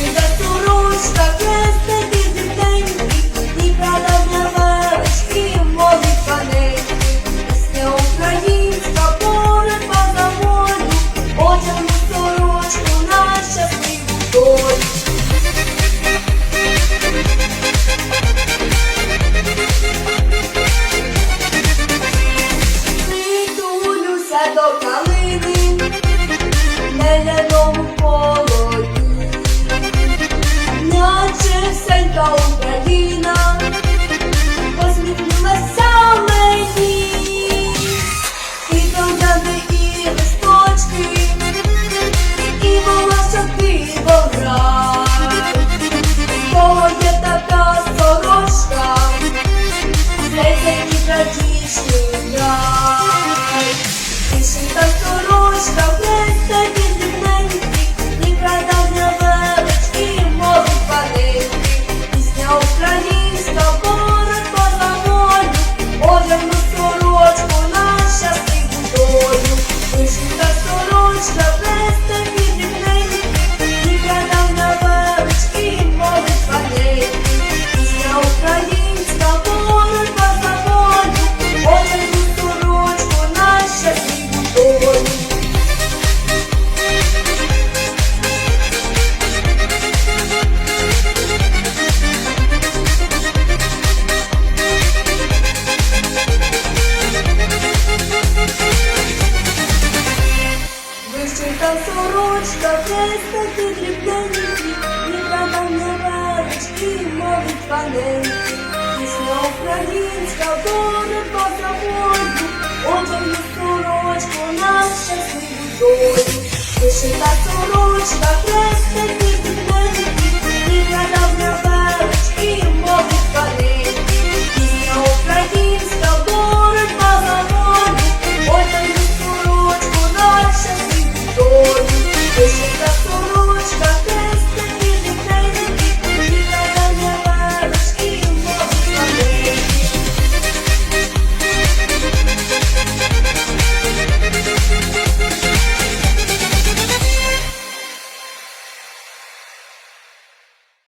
είναι του ρούς τα aceitou o pedido. Чита сорочка, хрестики дрібненькі, Ніка нам не веречки, мовить ваненькі, Пісня українська, боротьба за волю, Одягну сорочку на щасливу долю. Вишита сорочка, хрестики